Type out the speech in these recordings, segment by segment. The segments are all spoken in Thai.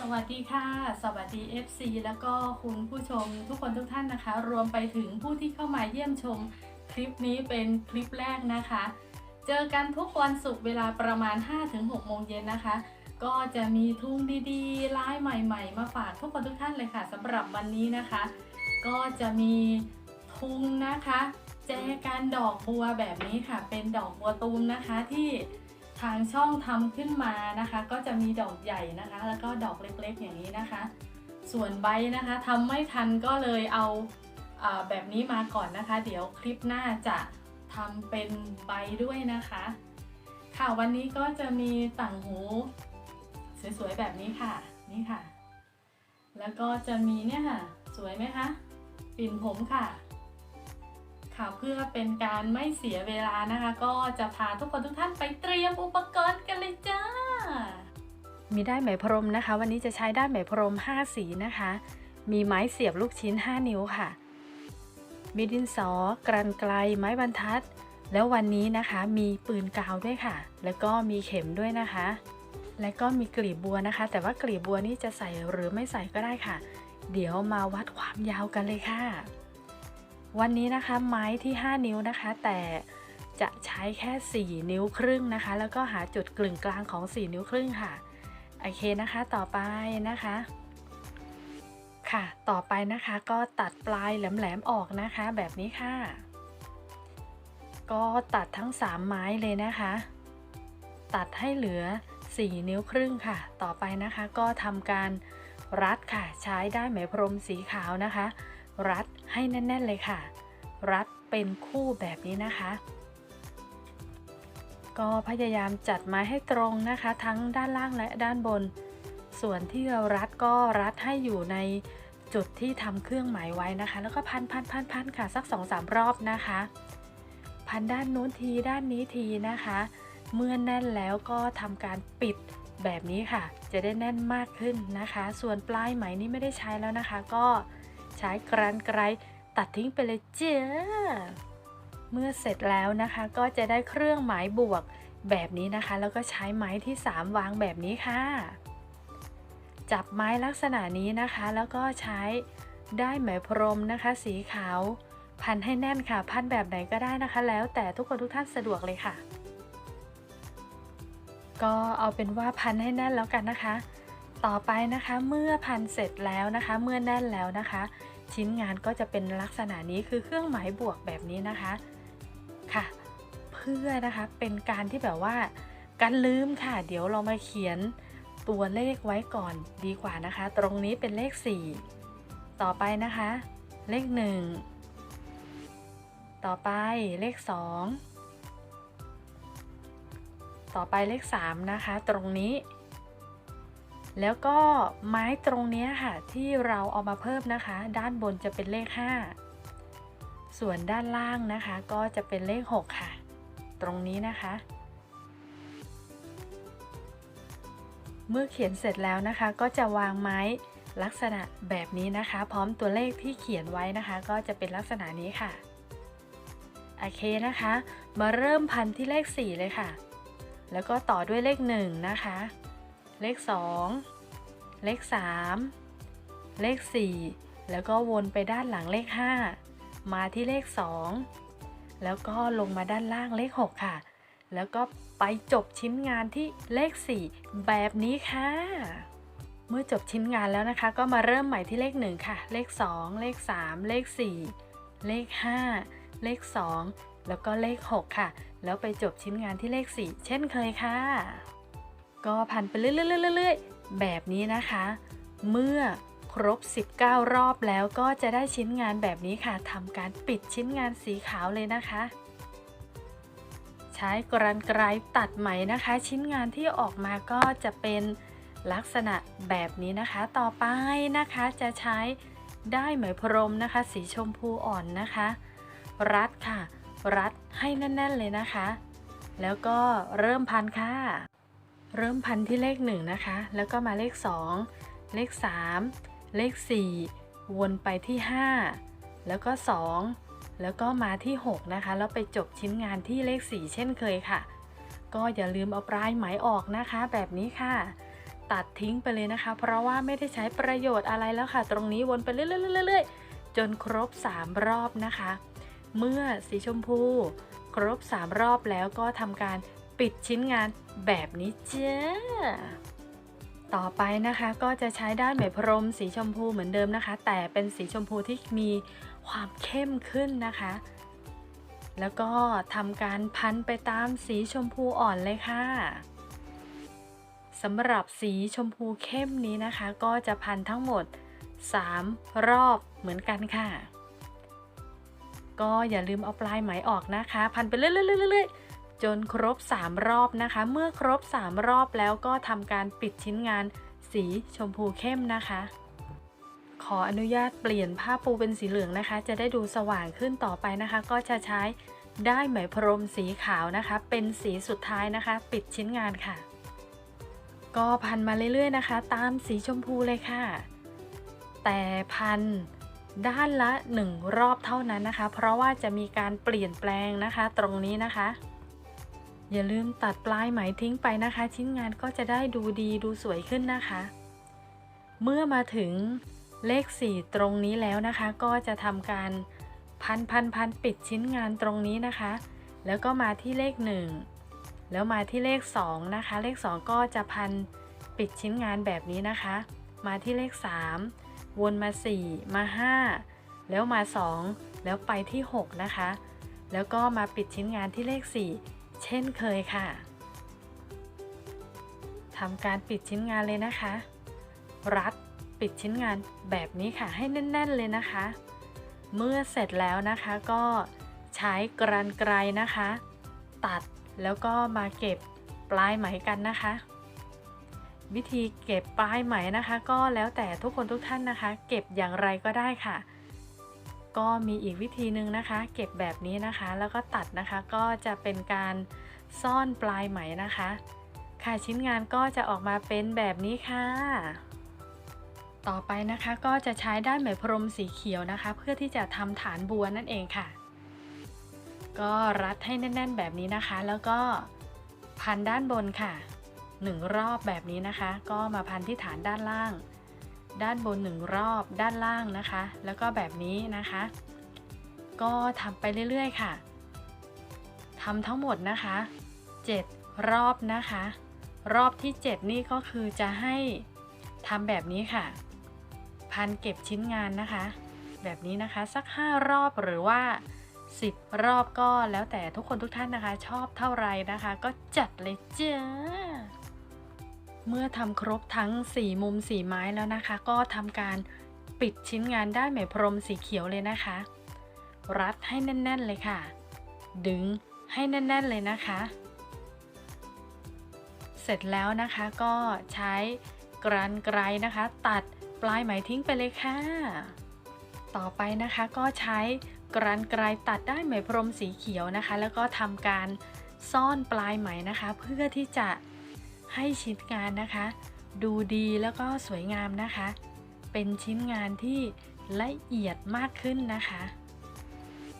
สวัสดีค่ะ สวัสดี FC แล้วก็คุณผู้ชมทุกคนทุกท่านนะคะ รวมไปถึงผู้ที่เข้ามาเยี่ยมชมคลิปนี้เป็นคลิปแรกนะคะ เจอกันทุกวันศุกร์เวลาประมาณ 5-6 โมงเย็นนะคะ ก็จะมีทุ่งดีๆร้ายใหม่ ๆ มาฝากทุกคนทุกท่านเลยค่ะสำหรับวันนี้นะคะ ก็จะมีทุ่งนะคะ แจกันดอกบัวแบบนี้ค่ะ เป็นดอกบัวตูมนะคะที่ ทางช่องทำขึ้นมานะคะ ก็จะมีดอกใหญ่นะคะ แล้วก็ดอกเล็กๆ อย่างนี้นะคะ ส่วนใบนะคะทำไม่ทันก็เลยเอาอาแบบนี้มาก่อนนะคะ เดี๋ยวคลิปหน้าจะทำเป็นใบด้วยนะคะ ค่ะวันนี้ก็จะมีต่างหูสวยๆแบบนี้ค่ะนี่ค่ะ แล้วก็จะมีเนี่ยค่ะ สวยไหมคะปิ่นผมค่ะ ค่ะเพื่อเป็นการไม่เสียเวลานะคะ ก็จะพาทุกคนทุกท่านไปเตรียมอุปกรณ์กันเลยจ้า มีด้านไหมพรมนะคะ วันนี้จะใช้ด้านไหมพรม 5 สีนะคะ มีไม้เสียบลูกชิ้น 5 นิ้วค่ะ มีดินสอกรันไกลไม้บรรทัด แล้ววันนี้นะคะมีปืนกาวด้วยค่ะ แล้วก็มีเข็มด้วยนะคะ และก็มีกลีบบัวนะคะ แต่ว่ากลีบบัวนี่จะใส่หรือไม่ใส่ก็ได้ค่ะ เดี๋ยวมาวัดความยาวกันเลยค่ะ วันนี้นะคะไม้ที่ 5 นิ้วนะคะ แต่จะใช้แค่ 4 นิ้วครึ่งนะคะ แล้วก็หาจุดกลึงกลางของ 4 นิ้วครึ่งค่ะโอเคนะคะต่อไปนะคะ ค่ะ ต่อไปนะคะก็ตัดปลายแหลมๆออกนะคะ แบบนี้ค่ะ ก็ตัดทั้ง 3 ไม้เลยนะคะ ตัดให้เหลือ 4 นิ้วครึ่งค่ะ ต่อไปนะคะก็ทำการรัดค่ะ ใช้ได้ไหมพรมสีขาวนะคะ รัด ให้แน่น ๆ เลยค่ะ รัดเป็นคู่แบบนี้นะคะ ก็พยายามจัดไม้ให้ตรงนะคะ ทั้งด้านล่างและด้านบน ส่วนที่เรารัดก็รัดให้อยู่ในจุดที่ทำเครื่องหมายไว้นะคะ แล้วก็พันพันพันพันค่ะสัก2อสารอบนะคะ พันด้านนู้นทีด้านนี้ทีนะคะ เมื่อแน่นแล้วก็ทำการปิดแบบนี้ค่ะ จะได้แน่นมากขึ้นนะคะ ส่วนปลายไหมนี้ไม่ได้ใช้แล้วนะคะ ก็ใช้กรันไกร ตัดทิ้งไปเลยเจ้าเมื่อเสร็จแล้วนะคะ ก็จะได้เครื่องหมายบวกแบบนี้นะคะ แล้วก็ใช้ไม้ที่ 3 วางแบบนี้ค่ะ จับไม้ลักษณะนี้นะคะ แล้วก็ใช้ได้ไหมพรมนะคะ สีขาว พันให้แน่นค่ะ พันแบบไหนก็ได้นะคะ แล้วแต่ทุกคนทุกท่านสะดวกเลยค่ะ ก็เอาเป็นว่าพันให้แน่นแล้วกันนะคะ ต่อไปนะคะเมื่อพันเสร็จแล้วนะคะ เมื่อแน่นแล้วนะคะ ชิ้นงานก็จะเป็นลักษณะนี้คือเครื่องหมายบวกแบบนี้นะคะค่ะ เพื่อนะคะเป็นการที่แบบว่ากันลืมค่ะ เดี๋ยวเรามาเขียนตัวเลขไว้ก่อนดีกว่านะคะ ตรงนี้เป็นเลข 4 ต่อไปนะคะ เลข 1 ต่อไปเลข 2 ต่อไปเลข 3 นะคะ ตรงนี้ แล้วก็ไม้ตรงนี้ค่ะที่เราเอามาเพิ่มนะคะ ด้านบนจะเป็นเลข 5 ส่วนด้านล่างนะคะ ก็จะเป็นเลข 6 ค่ะ ตรงนี้นะคะ เมื่อเขียนเสร็จแล้วนะคะ ก็จะวางไม้ลักษณะแบบนี้นะคะ พร้อมตัวเลขที่เขียนไว้นะคะ ก็จะเป็นลักษณะนี้ค่ะโอเคนะคะ มาเริ่มพันที่เลข 4 เลยค่ะ แล้วก็ต่อด้วยเลข 1 นะคะ เลข 2 เลข 3 เลข 4 แล้วก็วนไปด้านหลังเลข 5 มาที่เลข 2 แล้วก็ลงมาด้านล่างเลข 6 ค่ะ แล้วก็ไปจบชิ้นงานที่เลข 4 แบบนี้ค่ะ เมื่อจบชิ้นงานแล้วนะคะ ก็มาเริ่มใหม่ที่เลข 1 ค่ะ เลข 2 เลข 3 เลข 4 เลข 5 เลข 2 แล้วก็เลข 6 ค่ะ แล้วไปจบชิ้นงานที่เลข 4 เช่นเคยค่ะ ก็พันไปเรื่อยๆๆแบบนี้นะคะ เมื่อครบ 19 รอบแล้วก็จะได้ชิ้นงานแบบนี้ค่ะทำการปิดชิ้นงานสีขาวเลยนะคะ ใช้กรันไกรตัดไหมนะคะ ชิ้นงานที่ออกมาก็จะเป็นลักษณะแบบนี้นะคะ ต่อไปนะคะจะใช้ได้ไหมพรมนะคะ สีชมพูอ่อนนะคะ รัดค่ะ รัดให้แน่น ๆ เลยนะคะ แล้วก็เริ่มพันค่ะ เริ่มพันที่เลข1นะคะ แล้วก็มาเลข 2 เลข 3 เลข 4 วนไปที่ 5 แล้วก็ 2 แล้วก็มาที่ 6 นะคะ แล้วไปจบชิ้นงานที่เลข 4 เช่นเคยค่ะ ก็อย่าลืมเอาปลายไหมออกนะคะ แบบนี้ค่ะ ตัดทิ้งไปเลยนะคะ เพราะว่าไม่ได้ใช้ประโยชน์อะไรแล้วค่ะ ตรงนี้วนไปเรื่อยๆๆๆจนครบ 3 รอบนะคะ เมื่อสีชมพู ครบ 3 รอบแล้วก็ทำการ ปิดชิ้นงานแบบนี้จ้าต่อไปนะคะก็จะใช้ด้านไหมพรมสีชมพูเหมือนเดิมนะคะ แต่เป็นสีชมพูที่มีความเข้มขึ้นนะคะ แล้วก็ทำการพันไปตามสีชมพูอ่อนเลยค่ะสำหรับสีชมพูเข้มนี้นะคะ ก็จะพันทั้งหมด 3 รอบเหมือนกันค่ะ ก็อย่าลืมเอาปลายไหมออกนะคะ พันไปเรื่อยๆๆๆ จนครบ 3 รอบนะคะ เมื่อครบ 3 รอบแล้วก็ทำการปิดชิ้นงานสีชมพูเข้มนะคะ ขออนุญาตเปลี่ยนผ้าปูเป็นสีเหลืองนะคะ จะได้ดูสว่างขึ้นต่อไปนะคะ ก็จะใช้ได้ไหมพรมสีขาวนะคะ เป็นสีสุดท้ายนะคะ ปิดชิ้นงานค่ะ ก็พันมาเรื่อยๆนะคะ ตามสีชมพูเลยค่ะ แต่พันด้านละ 1 รอบเท่านั้นนะคะ เพราะว่าจะมีการเปลี่ยนแปลงนะคะตรงนี้นะคะ อย่าลืมตัดปลายไหมทิ้งไปนะคะ ชิ้นงานก็จะได้ดูดีดูสวยขึ้นนะคะ เมื่อมาถึงเลข 4 ตรงนี้แล้วนะคะ ก็จะทำการพันพันพันปิดชิ้นงานตรงนี้นะคะ แล้วก็มาที่เลข 1 แล้วมาที่เลข 2 นะคะ เลข 2 ก็จะพันปิดชิ้นงานแบบนี้นะคะ มาที่เลข 3 วนมา 4 มา 5 แล้วมา 2 แล้วไปที่ 6 นะคะ แล้วก็มาปิดชิ้นงานที่เลข 4 เช่นเคยค่ะทำการปิดชิ้นงานเลยนะคะ รัดปิดชิ้นงานแบบนี้ค่ะให้แน่น ๆเลยนะคะ เมื่อเสร็จแล้วนะคะก็ใช้กรรไกรนะคะ ตัดแล้วก็มาเก็บปลายไหมกันนะคะ วิธีเก็บปลายไหมนะคะ ก็แล้วแต่ทุกคนทุกท่านนะคะ เก็บอย่างไรก็ได้ค่ะ ก็มีอีกวิธีหนึ่งนะคะ เก็บแบบนี้นะคะ แล้วก็ตัดนะคะก็จะเป็นการซ่อนปลายไหมนะคะ ค่ะชิ้นงานก็จะออกมาเป็นแบบนี้ค่ะ ต่อไปนะคะก็จะใช้ด้านไหมพรมสีเขียวนะคะ เพื่อที่จะทำฐานบัวนั่นเองค่ะ ก็รัดให้แน่น ๆ แบบนี้นะคะ แล้วก็พันด้านบนค่ะหนึ่งรอบแบบนี้นะคะ ก็มาพันที่ฐานด้านล่าง ด้านบนหนึ่งรอบด้านล่างนะคะ แล้วก็แบบนี้นะคะ ก็ทำไปเรื่อยๆค่ะทำทั้งหมดนะคะ 7 รอบนะคะ รอบที่ 7 นี่ก็คือจะให้ทำแบบนี้ค่ะ พันเก็บชิ้นงานนะคะ แบบนี้นะคะสัก 5 รอบหรือว่า 10 รอบก็แล้วแต่ทุกคนทุกท่านนะคะ ชอบเท่าไรนะคะ ก็จัดเลยจ้า เมื่อทำครบทั้ง 4 มุม 4 ไม้แล้วนะคะ ก็ทำการปิดชิ้นงานได้ไหมพรมสีเขียวเลยนะคะ รัดให้แน่น ๆเลยค่ะ ดึงให้แน่น ๆเลยนะคะ เสร็จแล้วนะคะก็ใช้กรรไกรนะคะ ตัดปลายไหมทิ้งไปเลยค่ะ ต่อไปนะคะก็ใช้กรรไกรตัดได้ไหมพรมสีเขียวนะคะ แล้วก็ทำการซ่อนปลายไหมนะคะ เพื่อที่จะ ให้ชิ้นงานนะคะ ดูดีแล้วก็สวยงามนะคะ เป็นชิ้นงานที่ละเอียดมากขึ้นนะคะ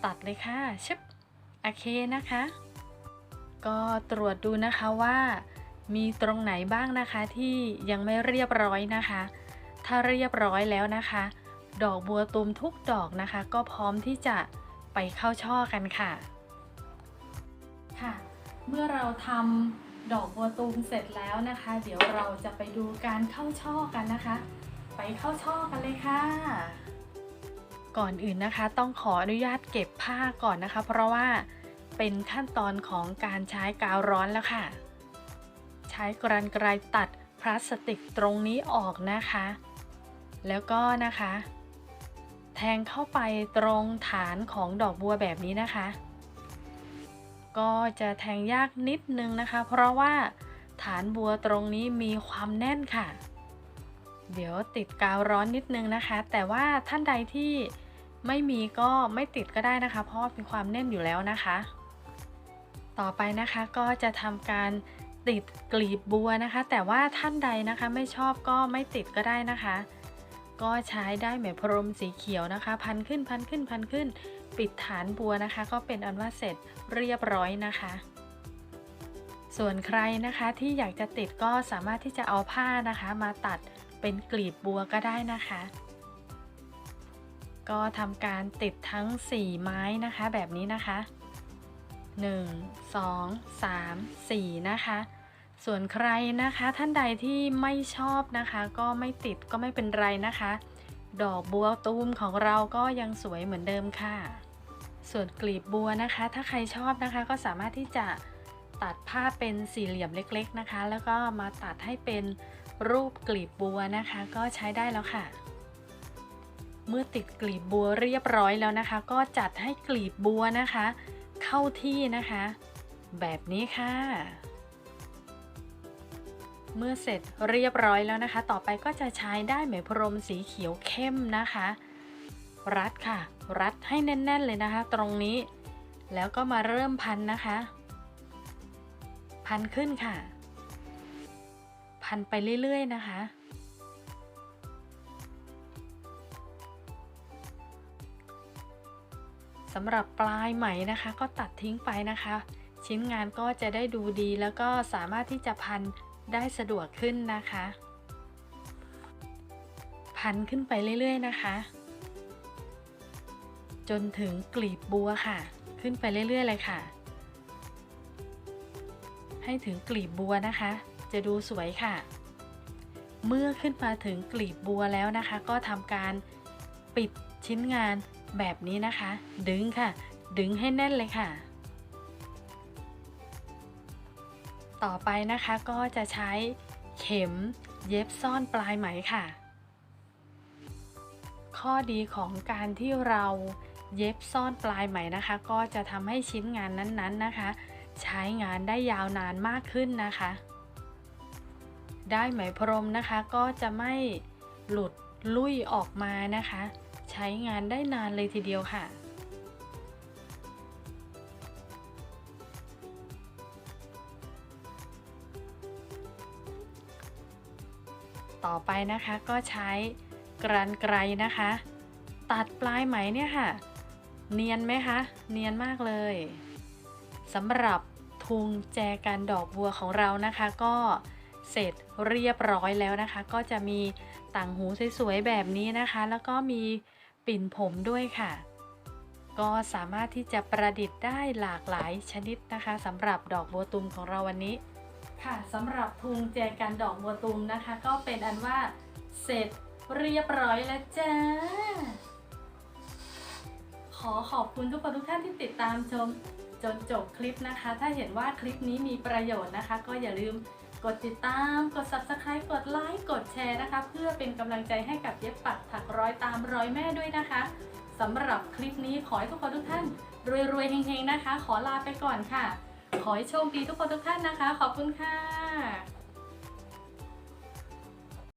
ตัดเลยค่ะชิบโอเคนะคะ ก็ตรวจดูนะคะว่ามีตรงไหนบ้างนะคะที่ยังไม่เรียบร้อยนะคะ ถ้าเรียบร้อยแล้วนะคะ ดอกบัวตูมทุกดอกนะคะ ก็พร้อมที่จะไปเข้าช่อกันค่ะ ค่ะ เมื่อเราทำ ดอกบัวตูมเสร็จแล้วนะคะ เดี๋ยวเราจะไปดูการเข้าช่อกันนะคะ ไปเข้าช่อกันเลยค่ะ ก่อนอื่นนะคะ ต้องขออนุญาตเก็บผ้าก่อนนะคะ เพราะว่าเป็นขั้นตอนของการใช้กาวร้อนแล้วค่ะ ใช้กรรไกรตัดพลาสติกตรงนี้ออกนะคะ แล้วก็นะคะ แทงเข้าไปตรงฐานของดอกบัวแบบนี้นะคะ ก็จะแทงยากนิดนึงนะคะ เพราะว่าฐานบัวตรงนี้มีความแน่นค่ะ เดี๋ยวติดกาวร้อนนิดนึงนะคะ แต่ว่าท่านใดที่ไม่มีก็ไม่ติดก็ได้นะคะ เพราะมีความแน่นอยู่แล้วนะคะ ต่อไปนะคะก็จะทำการติดกลีบบัวนะคะ แต่ว่าท่านใดนะคะไม่ชอบก็ไม่ติดก็ได้นะคะ ก็ใช้ได้ไหมพรมสีเขียวนะคะ พันขึ้นพันขึ้นพันขึ้น ปิดฐานบัวนะคะ ก็เป็นอันว่าเสร็จเรียบร้อยนะคะ ส่วนใครนะคะที่อยากจะติดก็สามารถที่จะเอาผ้านะคะ มาตัดเป็นกลีบบัวก็ได้นะคะ ก็ทำการติดทั้ง 4 ไม้นะคะ แบบนี้นะคะ 1 2 3 4 นะคะ ส่วนใครนะคะท่านใดที่ไม่ชอบนะคะ ก็ไม่ติดก็ไม่เป็นไรนะคะดอกบัวตูมของเราก็ยังสวยเหมือนเดิมค่ะ ส่วนกลีบบัวนะคะ ถ้าใครชอบนะคะก็สามารถที่จะตัดผ้าเป็นสี่เหลี่ยมเล็กๆนะคะ แล้วก็มาตัดให้เป็นรูปกลีบบัวนะคะ ก็ใช้ได้แล้วค่ะ เมื่อติดกลีบบัวเรียบร้อยแล้วนะคะ ก็จัดให้กลีบบัวนะคะ เข้าที่นะคะ แบบนี้ค่ะ เมื่อเสร็จเรียบร้อยแล้วนะคะ ต่อไปก็จะใช้ได้ไหมพรมสีเขียวเข้มนะคะ รัดค่ะ รัดให้แน่น ๆ เลยนะคะ ตรงนี้ แล้วก็มาเริ่มพันนะคะ พันขึ้นค่ะ พันไปเรื่อย ๆ นะคะสำหรับปลายไหมนะคะ ก็ตัดทิ้งไปนะคะ ชิ้นงานก็จะได้ดูดีแล้วก็สามารถที่จะพันได้สะดวกขึ้นนะคะ พันขึ้นไปเรื่อย ๆ นะคะ จนถึงกลีบบัวค่ะ ขึ้นไปเรื่อยๆเลยค่ะ ให้ถึงกลีบบัวนะคะ จะดูสวยค่ะ เมื่อขึ้นมาถึงกลีบบัวแล้วนะคะ ก็ทำการปิดชิ้นงานแบบนี้นะคะ ดึงค่ะ ดึงให้แน่นเลยค่ะ ต่อไปนะคะก็จะใช้เข็มเย็บซ่อนปลายไหมค่ะ ข้อดีของการที่เรา เย็บซ่อนปลายไหมนะคะ ก็จะทำให้ชิ้นงานนั้นๆนะคะ ใช้งานได้ยาวนานมากขึ้นนะคะ ได้ไหมพรมนะคะก็จะไม่หลุดลุ่ยออกมานะคะ ใช้งานได้นานเลยทีเดียวค่ะต่อไปนะคะก็ใช้กรันไกรนะคะ ตัดปลายไหมเนี่ยค่ะ เนียนไหมคะ เนียนมากเลยสำหรับทุงแจกันดอกบัวของเรานะคะ ก็เสร็จเรียบร้อยแล้วนะคะ ก็จะมีต่างหูสวยๆแบบนี้นะคะ แล้วก็มีปิ่นผมด้วยค่ะ ก็สามารถที่จะประดิษฐ์ได้หลากหลายชนิดนะคะสำหรับดอกบัวตุมของเราวันนี้ค่ะสำหรับทุงแจกันดอกบัวตุมนะคะ ก็เป็นอันว่าเสร็จเรียบร้อยแล้วจ้า อขอบคุณทุกคนทุกท่านที่ติดตามชมจนจบคลิปนะคะ ถ้าเห็นว่าคลิปนี้มีประโยชน์นะคะ ก็อย่าลืมกดติดตาม กด subscribe กดไลค์ กดแชร์นะคะ เพื่อเป็นกำลังใจให้กับเย็บปักถักร้อยตามร้อยแม่ด้วยนะคะสำหรับคลิปนี้ขอให้ทุกคนทุกท่านรวยๆเฮงๆนะคะ ขอลาไปก่อนค่ะ ขอให้โชคดีทุกคนทุกท่านนะคะ ขอบคุณค่ะ